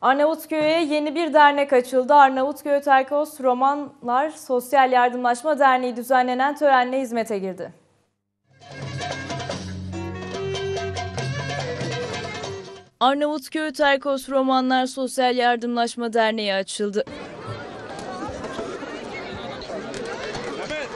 Arnavutköy'e yeni bir dernek açıldı. Arnavutköy Terkos Romanlar Sosyal Yardımlaşma Derneği düzenlenen törenle hizmete girdi. Arnavutköy Terkos Romanlar Sosyal Yardımlaşma Derneği açıldı.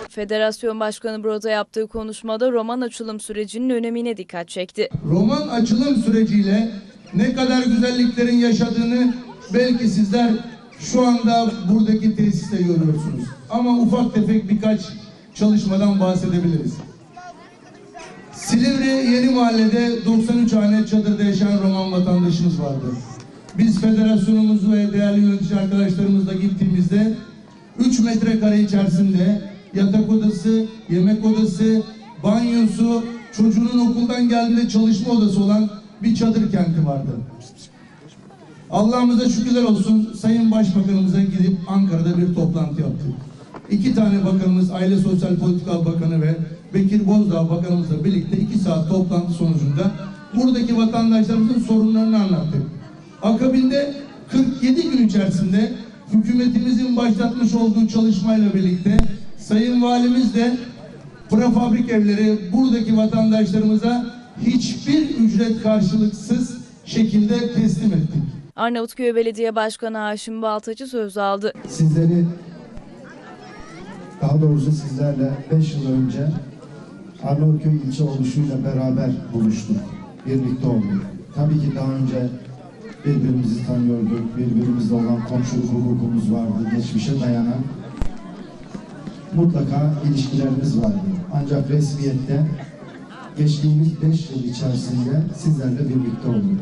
Federasyon Başkanı burada yaptığı konuşmada roman açılım sürecinin önemine dikkat çekti. roman açılım süreciyle ne kadar güzelliklerin yaşadığını belki sizler şu anda buradaki tesiste görüyorsunuz. Ama ufak tefek birkaç çalışmadan bahsedebiliriz. Silivri Yeni Mahalle'de 93 hane çadırda yaşayan Roman vatandaşımız vardı. Biz federasyonumuz ve değerli yönetici arkadaşlarımızla gittiğimizde 3 metrekare içerisinde yatak odası, yemek odası, banyosu, çocuğunun okuldan geldiğinde çalışma odası olan bir çadır kenti vardı. Allah'ımıza şükürler olsun Sayın Başbakanımıza gidip Ankara'da bir toplantı yaptık. İki tane bakanımız Aile Sosyal Politika Bakanı ve Bekir Bozdağ Bakanımızla birlikte iki saat toplantı sonucunda buradaki vatandaşlarımızın sorunlarını anlattık. Akabinde 47 gün içerisinde hükümetimizin başlatmış olduğu çalışmayla birlikte Sayın Valimiz de prefabrik evleri buradaki vatandaşlarımıza hiçbir ücret karşılıksız şekilde teslim ettik. Arnavutköy Belediye Başkanı Haşim Baltacı söz aldı. Sizleri daha doğrusu sizlerle 5 yıl önce Arnavutköy ilçe oluşuyla beraber buluştuk. Birlikte olduk. Tabii ki daha önce birbirimizi tanıyorduk. Birbirimizle olan komşuluk hukukumuz vardı. Geçmişe dayanan mutlaka ilişkilerimiz vardı. Ancak resmiyette geçtiğimiz 5 yıl içerisinde sizlerle birlikte olduk.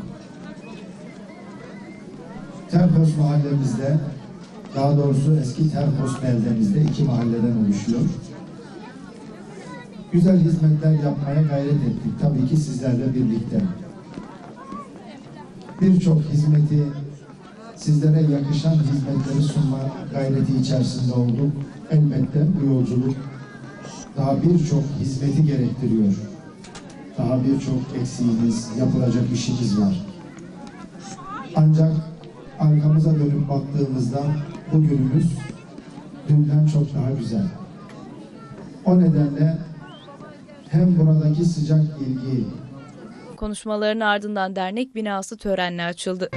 Terkos mahallemizde, daha doğrusu eski Terkos beldemizde iki mahalleden oluşuyor. Güzel hizmetler yapmaya gayret ettik. Tabii ki sizlerle birlikte. Birçok hizmeti, sizlere yakışan hizmetleri sunma gayreti içerisinde olduk. Elbette bu yolculuk daha birçok hizmeti gerektiriyor. Daha birçok eksiğimiz, yapılacak işimiz var. Ancak arkamıza dönüp baktığımızda bugünümüz dünden çok daha güzel. O nedenle hem buradaki sıcak ilgi, Konuşmaların ardından dernek binası törenle açıldı.